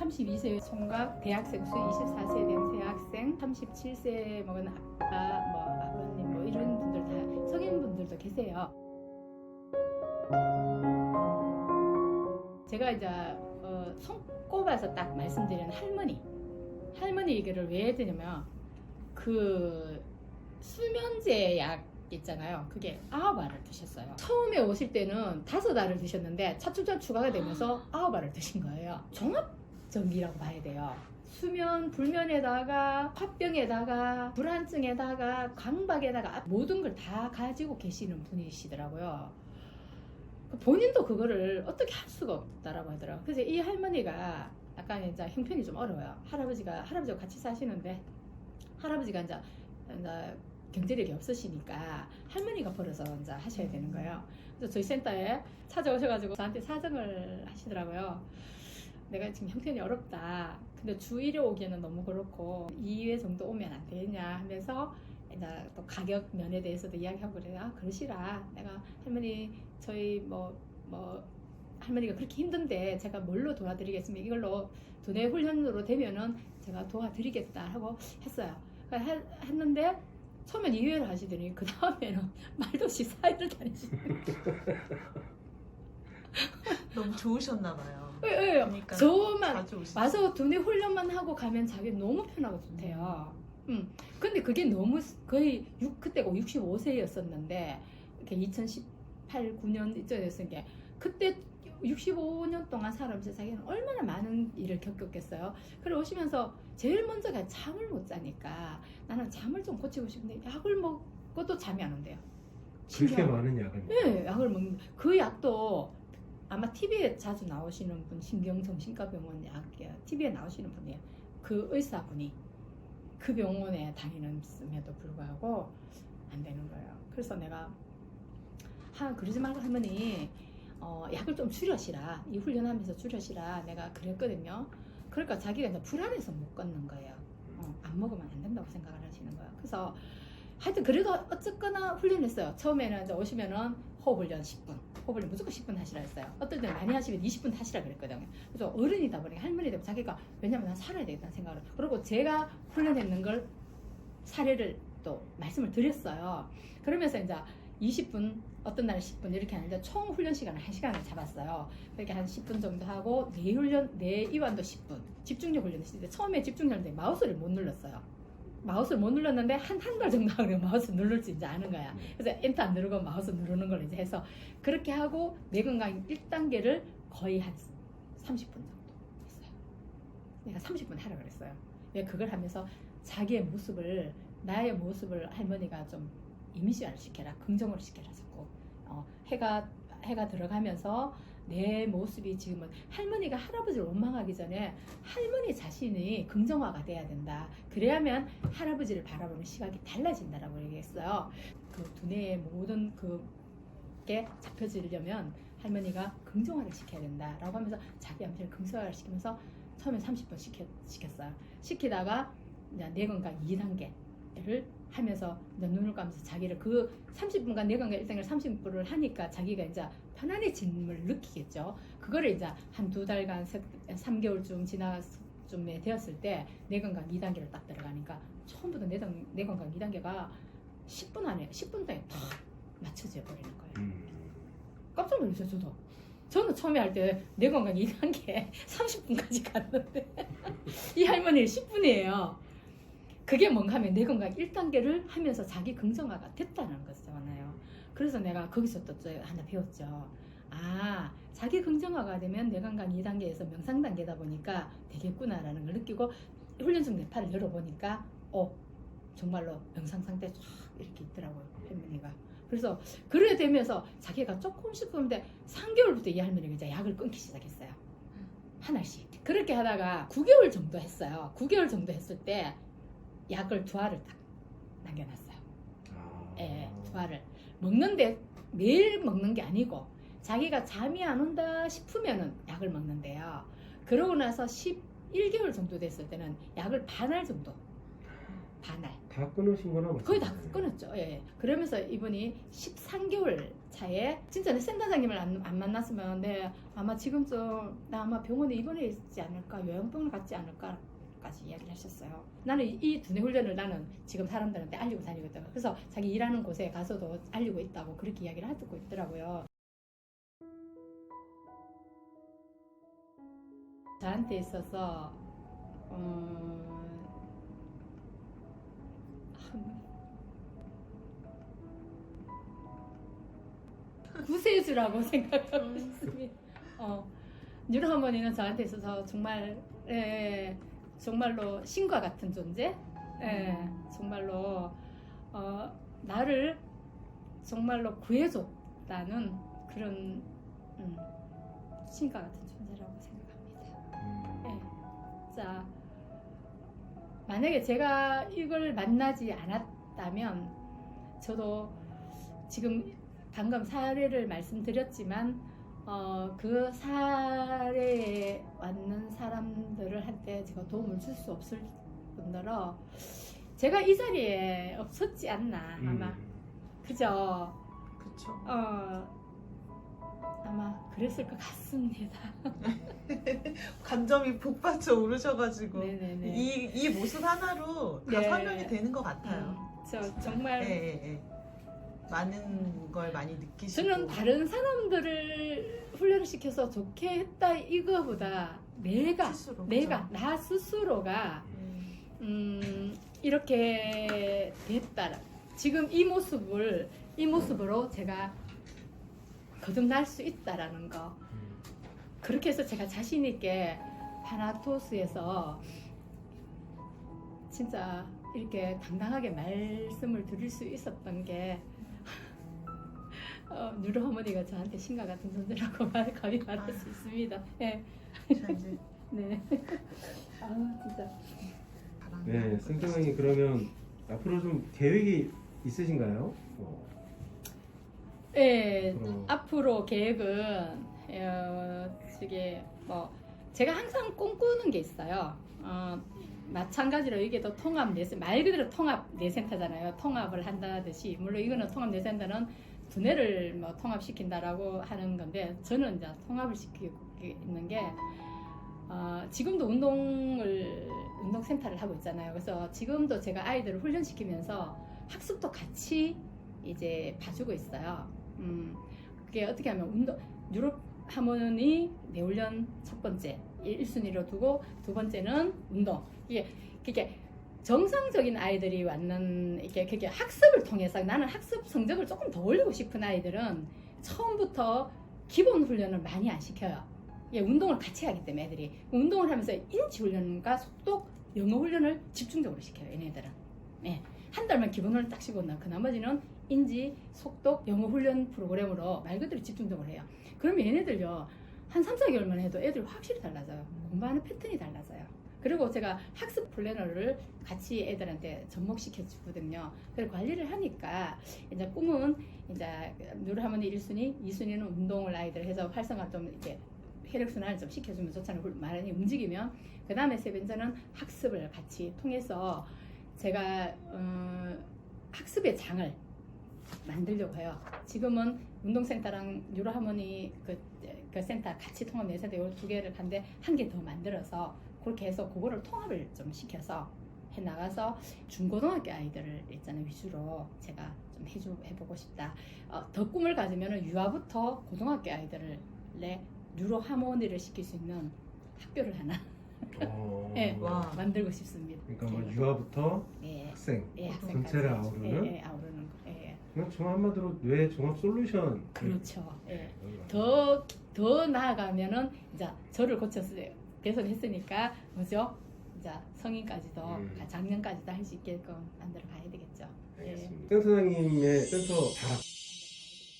32세 총각 대학생 수 24세 된새 학생 37세 먹은 아빠 뭐 아버님 뭐 이런 분들 다 성인분들도 계세요. 제가 이제 어, 손꼽아서 딱 말씀드리는 할머니 할머니 얘기를 왜 해드냐면 그 수면제 약 있잖아요. 그게 아홉 알을 드셨어요. 처음에 오실 때는 다섯 알을 드셨는데 차출전 추가가 되면서 아홉 알을 드신 거예요. 종합 적이라고 봐야 돼요. 수면 불면에다가 화병에다가 불안증에다가 강박에다가 모든 걸 다 가지고 계시는 분이시더라고요. 그 본인도 그거를 어떻게 할 수가 없다라고 하더라고요. 그래서 이 할머니가 약간 이제 형편이 좀 어려워요. 할아버지가 할아버지와 같이 사시는데 할아버지가 이제, 이제 경제력이 없으시니까 할머니가 벌어서 이제 하셔야 되는 거예요. 그래서 저희 센터에 찾아오셔가지고 저한테 사정을 하시더라고요. 내가 지금 형편이 어렵다. 근데 주 1회 오기에는 너무 그렇고 2회 정도 오면 안 되냐 하면서 또 가격 면에 대해서도 이야기하고 그래요. 아, 그러시라. 내가 할머니 저희 뭐뭐 할머니가 그렇게 힘든데 제가 뭘로 도와드리겠습니까? 이걸로 두뇌 훈련으로 되면은 제가 도와드리겠다 하고 했어요. 해- 했는데 처음엔 2회를 하시더니 그 다음에는 말도 없이 사회를 다니시는 너무 좋으셨나 봐요. 거예요. 그러니까 저만 자주 오시죠. 와서 두뇌 훈련만 하고 가면 자기 너무 편하고 좋대요. 음. 근데 그게 너무 스- 거의 6, 그때가 65세였었는데 이렇게 2018, 9년 이쯤이었은 게 그때 65년 동안 살아오면서 자기는 얼마나 많은 일을 겪었겠어요. 그래 오시면서 제일 먼저가 잠을 못 자니까 나는 잠을 좀 고치고 싶은데 약을 먹고도 잠이 안 온대요. 그렇게 신기하고. 많은 약을 먹어요. 네, 약을 먹는 그 약도 아마 TV에 자주 나오시는 분 신경정신과병원 약이야. TV에 나오시는 분이에요. 그 의사분이 그 병원에 다니는음에도 불구하고 안 되는 거예요. 그래서 내가 하 그러지 말고 할머니 어, 약을 좀 줄여시라 이 훈련하면서 줄여시라 내가 그랬거든요. 그러니까 자기가 이제 불안해서 못 걷는 거예요. 어, 안 먹으면 안 된다고 생각을 하시는 거예요. 그래서 하여튼 그래도 어쨌거나 훈련했어요. 처음에는 이제 오시면은 호흡 훈련 10분, 호흡 훈련 무조건 10분 하시라 했어요. 어떤 때는 많이 하시면 20분 하시라 그랬거든요. 그래서 어른이다 보니까 할머니 되면 자기가 왜냐면 난 살아야 되겠다는 생각을. 그리고 제가 훈련했는 걸 사례를 또 말씀을 드렸어요. 그러면서 이제 20분 어떤 날은 10분 이렇게 하는데 총 훈련 시간을 1시간을 잡았어요. 그렇게 한 10분 정도 하고 뇌 훈련, 뇌 이완도 10분. 집중력 훈련을 때 처음에 집중력인데 마우스를 못 눌렀어요. 마우스를 못 눌렀는데 한 한 달 정도 하면 마우스 누를 줄 이제 아는 거야. 그래서 엔터 안 누르고 마우스 누르는 걸 이제 해서 그렇게 하고 뇌 건강 1단계를 거의 한 30분 정도 했어요. 내가 30분 하라 그랬어요. 내가 그걸 하면서 자기의 모습을 나의 모습을 할머니가 좀 이미지화를 시켜라, 긍정을 시켜라 자꾸 어, 해가 해가 들어가면서 내 모습이 지금은 할머니가 할아버지를 원망하기 전에 할머니 자신이 긍정화가 돼야 된다. 그래야면 할아버지를 바라보는 시각이 달라진다라고 얘기했어요. 그 두뇌의 모든 그게 잡혀지려면 할머니가 긍정화를 시켜야 된다라고 하면서 자기 암시를 긍정화를 시키면서 처음에 30분 시켜, 시켰어요. 시키다가 이제 뇌 건강 2단계를 하면서 이제 눈을 감면서 자기를 그 30분간 뇌 건강 1단계를 30분을 하니까 자기가 이제 편안해짐을 느끼겠죠. 그거를 이제 한 두 달간, 세, 3개월쯤 지나쯤에 되었을 때뇌 건강 2단계를 딱 들어가니까 처음부터 뇌 건강 2단계가 10분 안에 10분 동안 다 맞춰져 버리는 거예요. 음. 깜짝 놀랐어요, 저도. 저는 처음에 할 때 내 건강 2단계 30분까지 갔는데 이 할머니는 10분이에요. 그게 뭔가 하면 내 건강 1단계를 하면서 자기 긍정화가 됐다는 거잖아요. 그래서 내가 거기서 또저 하나 배웠죠. 아, 자기 긍정화가 되면 내 건강 2단계에서 명상 단계다 보니까 되겠구나라는 걸 느끼고 훈련 중 뇌파를 열어보니까 어, 정말로 명상 상태 쫙 이렇게 있더라고요, 할머니가. 그래서 그래 되면서 자기가 조금씩 그런데 3개월부터 이 할머니가 이제 약을 끊기 시작했어요. 하나씩. 그렇게 하다가 9개월 정도 했어요. 9개월 정도 했을 때 약을 두 알을 딱 남겨놨어요. 아. 예, 두 알을. 먹는데 매일 먹는 게 아니고 자기가 잠이 안 온다 싶으면은 약을 먹는데요. 그러고 나서 11개월 정도 됐을 때는 약을 반알 정도. 반알. 다 끊으신 거나 거의 다 끊었죠. 예. 그러면서 이분이 13개월 차에 진짜 내 센터장님을 안, 안 만났으면 내 아마 지금쯤 나 아마 병원에 입원해 있지 않을까 요양병원 갔지 않을까 까지 이야기를 하셨어요. 나는 이- 이 두뇌 훈련을 나는 지금 사람들한테 알리고 있다고 그래서 자기 일하는 곳에 가서도 알리고 있다고 그렇게 이야기를 하고 있더라고요. 저한테 있어서 어, 한- 구세주라고 생각하고 있습니다. 어, 뉴로 할머니는 저한테 있어서 정말 예, 정말로 신과 같은 존재, 예, 정말로 어, 나를 정말로 구해줬다는 그런 음, 신과 같은 존재라고 생각합니다. 음. 예. 자, 만약에 제가 이걸 만나지 않았다면 저도 지금 방금 사례를 말씀드렸지만 어, 그 사례에 왔는 사람들을 한테 제가 도움을 줄 수 없을 뿐더러 제가 이 자리에 없었지 않나 아마 음. 그죠? 그쵸. 어, 아마 그랬을 것 같습니다. 감정이 복받쳐 오르셔가지고 네네네. 이, 이 모습 하나로 다 네. 설명이 되는 것 같아요. 음, 저 정말 예, 예, 예. 많은 걸 많이 느끼시고 저는 다른 사람들을 훈련을 시켜서 좋게 했다 이거보다 내가 스스로 내가 나 스스로가 음, 음, 이렇게 됐다. 지금 이 모습을 이 모습으로 제가 거듭날 수 있다라는 거. 음. 그렇게 해서 제가 자신 있게 파나토스에서 진짜 이렇게 당당하게 말씀을 드릴 수 있었던 게 어, 누르 어머니가 저한테 신과 같은 존재라고 말 감히 말할 수 있습니다. 네, 자 이제 네. 아 진짜. 바람 네, 센터장님 그러면 앞으로 좀 계획이 있으신가요? 어, 네, 앞으로 앞으로 계획은 어, 저기 뭐 제가 항상 꿈꾸는 게 있어요. 어, 마찬가지로 이게도 통합 내센 말 그대로 통합 내센터잖아요. 통합을 한다듯이 물론 이거는 통합 내센터는 두뇌를 뭐 통합시킨다라고 하는 건데 저는 이제 통합을 시키고 있는 게 어, 지금도 운동을 운동센터를 하고 있잖아요. 그래서 지금도 제가 아이들을 훈련시키면서 학습도 같이 이제 봐주고 있어요. 음, 그게 어떻게 하면 운동 유럽 하모니 내훈련 첫 번째 1순위로 두고 두 번째는 운동 이게 그게 정상적인 아이들이 왔는 이게 그게 학습을 통해서 나는 학습 성적을 조금 더 올리고 싶은 아이들은 처음부터 기본 훈련을 많이 안 시켜요. 예, 운동을 같이 하기 때문에 애들이 운동을 하면서 인지 훈련과 속독 영어 훈련을 집중적으로 시켜요. 얘네들은 예, 한 달만 기본 훈련 딱 시고 나그 나머지는 인지 속독 영어 훈련 프로그램으로 말 그대로 집중적으로 해요. 그러면 얘네들요 한 3, 4개월만 해도 애들 확실히 달라져요. 공부하는 패턴이 달라져요. 그리고 제가 학습 플래너를 같이 애들한테 접목시켜 주거든요. 그래서 관리를 하니까 이제 꿈은 이제 누르하면 1순위, 2순위는 운동을 아이들 해서 활성화 좀 이렇게 혈액순환을 좀 시켜주면 좋잖아요. 많이 움직이면 그 다음에 세 번째는 학습을 같이 통해서 제가 어, 학습의 장을 만들려고 해요. 지금은 운동센터랑 뉴로하모니 그, 그 센터 같이 통합 내센터 요두 개를 한데 한 개 더 만들어서 그렇게 해서 그거를 통합을 좀 시켜서 해 나가서 중고등학교 아이들을 있잖아요 위주로 제가 좀 해주 해보고 싶다. 어, 더 꿈을 가지면은 유아부터 고등학교 아이들을 내 뉴로 하모니를 시킬 수 있는 학교를 하나 어, 네. 와. 만들고 싶습니다. 그러니까 뭐 유아부터 예, 학생 예, 전체를 아우르는 예, 예, 아우르는 거. 예, 그냥 종 한마디로 뇌 종합 솔루션 그렇죠. 예. 음. 더, 더 나아가면은 이제 저를 고쳤어요. 개선했으니까 뭐죠? 이제 성인까지도 음. 작년까지도 할 수 있게끔 만들어 가야 되겠죠. 예. 알겠습니다. 센터장님의 센터 자랑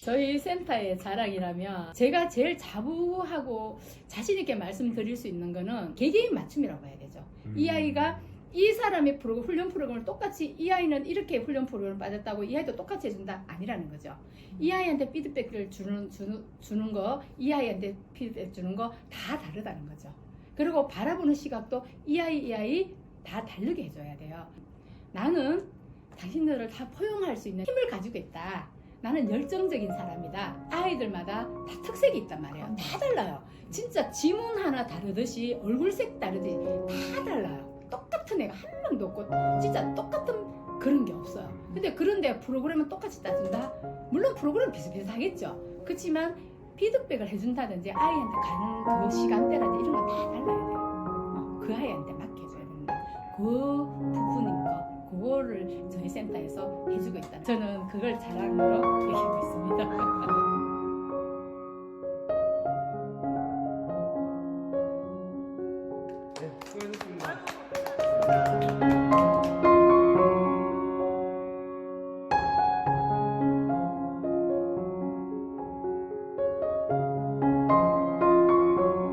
저희 센터의 자랑이라면 제가 제일 자부하고 자신 있게 말씀드릴 수 있는 거는 개개인 맞춤이라고 해야 되죠. 이 음. 아이가 이 사람의 프로그램, 훈련 프로그램을 똑같이 이 아이는 이렇게 훈련 프로그램을 받았다고 이 아이도 똑같이 해준다 아니라는 거죠. 이 아이한테 피드백을 주는 주는, 주는 거, 이 아이한테 피드백 주는 거 다 다르다는 거죠. 그리고 바라보는 시각도 이 아이 이 아이 다 다르게 해줘야 돼요. 나는 당신들을 다 포용할 수 있는 힘을 가지고 있다. 나는 열정적인 사람이다. 아이들마다 다 특색이 있단 말이에요. 다 달라요. 진짜 지문 하나 다르듯이 얼굴색 다르듯이 다 달라요. 똑같은 애가 한 명도 없고 진짜 똑같은 그런 게 없어요. 근데 그런데 프로그램은 똑같이 따준다? 물론 프로그램 비슷비슷하겠죠. 그렇지만 피드백을 해준다든지 아이한테 가는 그 시간대라든지 이런 건 다 달라야 돼요. 어, 그 아이한테 맡겨줘야 되는데 그 부분인 거 그거를 저희 센터에서 해주고 있다. 저는 그걸 자랑으로 여기고 있습니다.